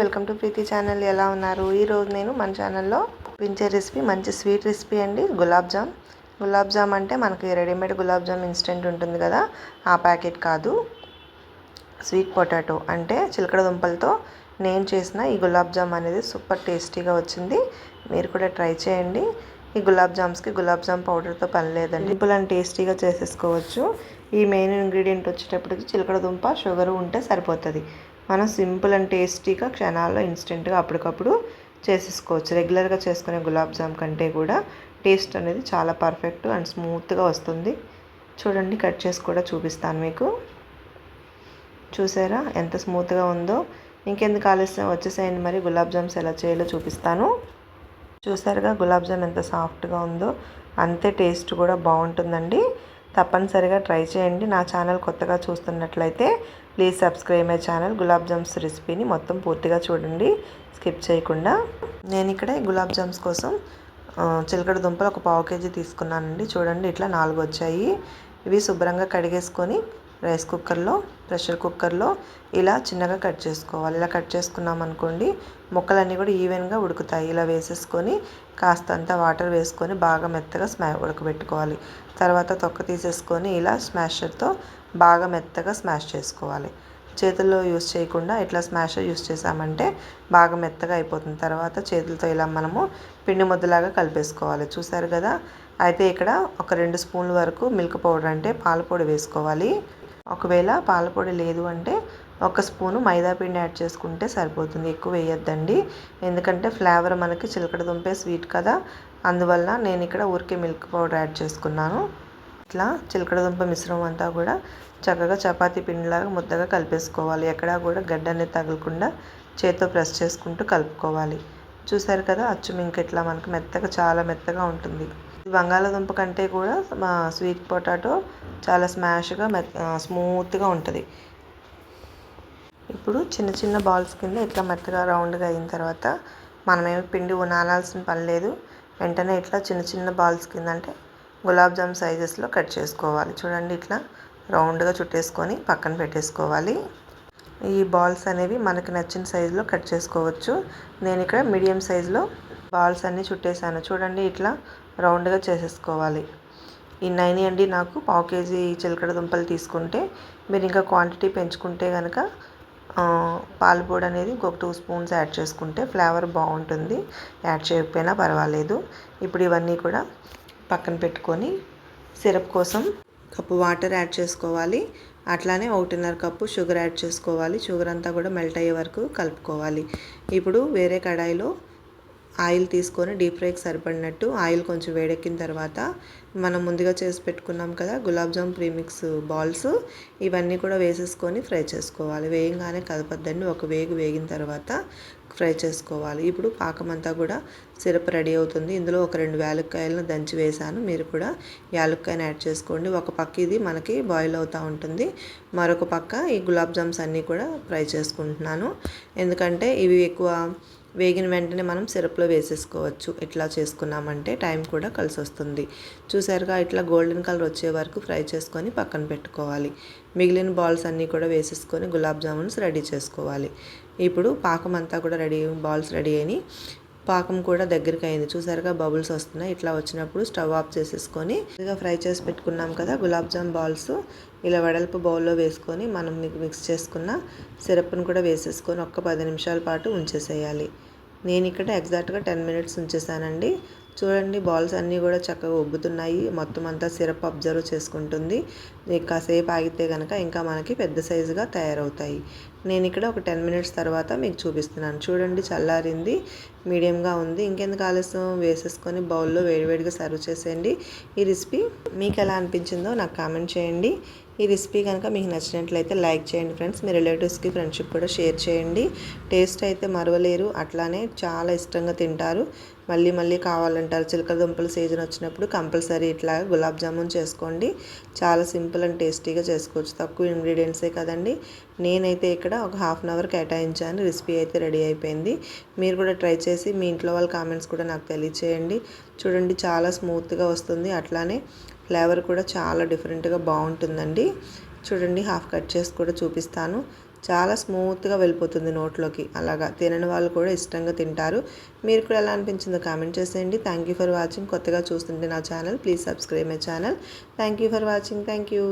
Welcome to Preethi channel. ఎలా ఉన్నారు? ఈరోజు నేను మన ఛానల్లో పెంచే రెసిపీ మంచి స్వీట్ రెసిపీ అండి. గులాబ్ జామ్. గులాబ్ జామ్ అంటే మనకి రెడీమేడ్ గులాబ్ జామ్ ఇన్స్టెంట్ ఉంటుంది కదా ఆ ప్యాకెట్ కాదు. స్వీట్ పొటాటో అంటే చిలకడ దుంపలతో నేను చేసిన ఈ గులాబ్ జామ్ అనేది సూపర్ టేస్టీగా వచ్చింది. మీరు కూడా ట్రై చేయండి. ఈ గులాబ్ జామ్స్కి గులాబ్ జామ్ పౌడర్తో పని లేదండి. సింపుల్ అండ్ టేస్టీగా చేసేసుకోవచ్చు. ఈ మెయిన్ ఇంగ్రీడియంట్ వచ్చేటప్పటికి చిలకడ దుంప షుగర్ ఉంటే సరిపోతుంది. మనం సింపుల్ అండ్ టేస్టీగా క్షణాల్లో ఇన్స్టెంట్గా అప్పటికప్పుడు చేసేసుకోవచ్చు. రెగ్యులర్గా చేసుకునే గులాబ్ జామ్ కంటే కూడా టేస్ట్ అనేది చాలా పర్ఫెక్ట్ అండ్ స్మూత్గా వస్తుంది. చూడండి కట్ చేసి కూడా చూపిస్తాను మీకు. చూసారా? ఎంత స్మూత్గా ఉందో. ఇంకెందుకు ఆలస్యం? వచ్చేసేయండి మరి. గులాబ్ జామ్స్ ఎలా చేయాలో చూపిస్తాను. చూసారుగా? గులాబ్ జామ్ ఎంత సాఫ్ట్గా ఉందో. అంతే టేస్ట్ కూడా బాగుంటుందండి. తప్పనిసరిగా ట్రై చేయండి. నా ఛానల్ కొత్తగా చూస్తున్నట్లయితే please subscribe my channel gulab jams రెసిపీని మొత్తం పూర్తిగా చూడండి. స్కిప్ చేయకుండా. నేను ఇక్కడ గులాబ్ జామ్స్ కోసం చిలకడ దుంపలు ఒక పావు కేజీ తీసుకున్నానండి. చూడండి ఇట్లా నాలుగు వచ్చాయి ఇవి శుభ్రంగా కడిగేసుకొని రైస్ కుక్కర్లో ప్రెషర్ కుక్కర్లో ఇలా చిన్నగా కట్ చేసుకోవాలి. ఇలా కట్ చేసుకున్నాం అనుకోండి ముక్కలన్నీ కూడా ఈవెన్గా ఉడుకుతాయి. ఇలా వేసేసుకొని కాస్తంత వాటర్ వేసుకొని బాగా మెత్తగా స్మా ఉడకబెట్టుకోవాలి. తర్వాత తొక్క తీసేసుకొని ఇలా స్మాషర్తో బాగా మెత్తగా స్మాష్ చేసుకోవాలి. చేతుల్లో యూస్ చేయకుండా ఇట్లా స్మాషర్ యూస్ చేసామంటే బాగా మెత్తగా అయిపోతుంది. తర్వాత చేతులతో ఇలా మనము పిండి ముద్దలాగా కలిపేసుకోవాలి. చూసారు కదా? అయితే ఇక్కడ ఒక రెండు స్పూన్ల వరకు మిల్క్ పౌడర్ అంటే పాల పొడి వేసుకోవాలి. ఒకవేళ పాలపొడి లేదు అంటే ఒక స్పూను మైదా పిండి యాడ్ చేసుకుంటే సరిపోతుంది. ఎక్కువ వేయొద్దండి. ఎందుకంటే ఫ్లేవర్ మనకి చిలకడ దుంపే స్వీట్ కదా. అందువల్ల నేను ఇక్కడ ఊరికే మిల్క్ పౌడర్ యాడ్ చేసుకున్నాను. ఇట్లా చిలకడ దుంప మిశ్రమం అంతా కూడా చక్కగా చపాతీ పిండిలాగా ముద్దగా కలిపేసుకోవాలి. ఎక్కడా కూడా గడ్డ అనేది తగలకుండా చేతితో ప్రెస్ చేసుకుంటూ కలుపుకోవాలి. చూసారు కదా అచ్చు మింక ఇట్లా మనకు మెత్తగా చాలా మెత్తగా ఉంటుంది. బంగాళాదుంప కంటే కూడా మా స్వీట్ పొటాటో చాలా స్మాష్గా స్మూత్గా ఉంటుంది. ఇప్పుడు చిన్న చిన్న బాల్స్ కింద ఇట్లా మెత్తగా రౌండ్గా అయిన తర్వాత మనమేమి పిండి ఉనాలాల్సిన పని లేదు. వెంటనే ఇట్లా చిన్న చిన్న బాల్స్ కింద అంటే గులాబ్ జామ్ సైజెస్లో కట్ చేసుకోవాలి. చూడండి ఇట్లా రౌండ్గా చుట్టేసుకొని పక్కన పెట్టేసుకోవాలి. ఈ బాల్స్ అనేవి మనకు నచ్చిన సైజులో కట్ చేసుకోవచ్చు. నేను ఇక్కడ మీడియం సైజులో బాల్స్ అన్నీ చుట్టేసాను. చూడండి ఇట్లా రౌండ్గా చేసేసుకోవాలి. ఈ నైన్ అండి నాకు పావు కేజీ చిలకడ దుంపలు తీసుకుంటే మీరు ఇంకా క్వాంటిటీ పెంచుకుంటే కనుక పాలపొడి అనేది ఒక టూ స్పూన్స్ యాడ్ చేసుకుంటే ఫ్లేవర్ బాగుంటుంది. యాడ్ చేయకపోయినా పర్వాలేదు. ఇప్పుడు ఇవన్నీ కూడా పక్కన పెట్టుకొని సిరప్ కోసం కప్పు వాటర్ యాడ్ చేసుకోవాలి. అట్లానే ఒకటిన్నర కప్పు షుగర్ యాడ్ చేసుకోవాలి. షుగర్ అంతా కూడా మెల్ట్ అయ్యే వరకు కలుపుకోవాలి. ఇప్పుడు వేరే కడాయిలో ఆయిల్ తీసుకొని డీప్ ఫ్రైకి సరిపడినట్టు ఆయిల్ కొంచెం వేడెక్కిన తర్వాత మనం ముందుగా చేసి పెట్టుకున్నాం కదా గులాబ్ జామ్ ప్రీమిక్స్ బాల్స్ ఇవన్నీ కూడా వేసేసుకొని ఫ్రై చేసుకోవాలి. వేయంగానే కదపద్దండి. ఒక వేగు వేగిన తర్వాత ఫ్రై చేసుకోవాలి. ఇప్పుడు పాకం అంతా కూడా సిరప్ రెడీ అవుతుంది. ఇందులో ఒక రెండు యాలక్కాయలను దంచి వేసాను మీరు కూడా యాలక్కాయను యాడ్ చేసుకోండి. ఒక పక్క ఇది మనకి బాయిల్ అవుతూ ఉంటుంది. మరొక పక్క ఈ గులాబ్ జామ్స్ అన్నీ కూడా ఫ్రై చేసుకుంటున్నాను. ఎందుకంటే ఇవి ఎక్కువ వేగిన వెంటనే మనం సిరప్లో వేసేసుకోవచ్చు. ఇట్లా చేసుకున్నామంటే టైం కూడా కలిసి వస్తుంది చూసారుగా ఇట్లా గోల్డెన్ కలర్ వచ్చే వరకు ఫ్రై చేసుకొని పక్కన పెట్టుకోవాలి. మిగిలిన బాల్స్ అన్నీ కూడా వేసేసుకొని గులాబ్ జామున్స్ రెడీ చేసుకోవాలి. ఇప్పుడు పాకం అంతా కూడా రెడీ బాల్స్ రెడీ అయినాయి. పాకం కూడా దగ్గరికి అయింది. చూసారుగా బబుల్స్ వస్తున్నాయి. ఇట్లా వచ్చినప్పుడు స్టవ్ ఆఫ్ చేసేసుకొని ఫ్రై చేసి పెట్టుకున్నాం కదా గులాబ్ జామ్ బాల్స్. ఇలా వెడల్పు బౌల్లో వేసుకొని మనం మిక్స్ చేసుకున్న సిరప్ను కూడా వేసేసుకొని ఒక్క పది నిమిషాల పాటు ఉంచేసేయాలి. నేను ఇక్కడ ఎగ్జాక్ట్గా టెన్ మినిట్స్ ఉంచేసానండి. చూడండి బాల్స్ అన్నీ కూడా చక్కగా ఉబ్బుతున్నాయి. మొత్తం అంతా సిరప్ అబ్జర్వ్ చేసుకుంటుంది. కాసేపు ఆగితే కనుక ఇంకా మనకి పెద్ద సైజుగా తయారవుతాయి. నేను ఇక్కడ ఒక టెన్ మినిట్స్ తర్వాత మీకు చూపిస్తున్నాను. చూడండి చల్లారింది మీడియంగా ఉంది. ఇంకెందుకు ఆలస్యం? వేసేసుకొని బౌల్లో వేడివేడిగా సర్వ్ చేసేయండి. ఈ రెసిపీ మీకు ఎలా అనిపించిందో నాకు కామెంట్ చేయండి. ఈ రెసిపీ కనుక మీకు నచ్చినట్లయితే లైక్ చేయండి ఫ్రెండ్స్. మీ రిలేటివ్స్కి ఫ్రెండ్షిప్ కూడా షేర్ చేయండి. టేస్ట్ అయితే మరవలేరు. అట్లానే చాలా ఇష్టంగా తింటారు. మళ్ళీ మళ్ళీ కావాలంటారు. చిలకల దుంపల సీజన్ వచ్చినప్పుడు కంపల్సరీ ఇట్లా గులాబ్ జామున్ చేసుకోండి. చాలా సింపుల్ అండ్ టేస్టీగా చేసుకోవచ్చు. తక్కువ ఇంగ్రీడియంట్సే కదండి. నేనైతే ఇక్కడ ఒక హాఫ్ అన్ అవర్ కేటాయించాను. రెసిపీ అయితే రెడీ అయిపోయింది. మీరు కూడా ట్రై చేసి మీ ఇంట్లో వాళ్ళ కామెంట్స్ కూడా నాకు తెలియచేయండి. చూడండి చాలా స్మూత్గా వస్తుంది. అట్లానే ఫ్లేవర్ కూడా చాలా డిఫరెంట్గా బాగుంటుందండి. చూడండి హాఫ్ కట్ చేసి కూడా చూపిస్తాను. చాలా స్మూత్గా వెళ్ళిపోతుంది నోట్లోకి. అలాగా తినని వాళ్ళు కూడా ఇష్టంగా తింటారు. మీరు కూడా ఎలా అనిపించిందో కామెంట్ చేసేయండి. థ్యాంక్ యూ ఫర్ వాచింగ్ కొత్తగా చూస్తుంటే నా channel please subscribe my channel thank you for watching thank you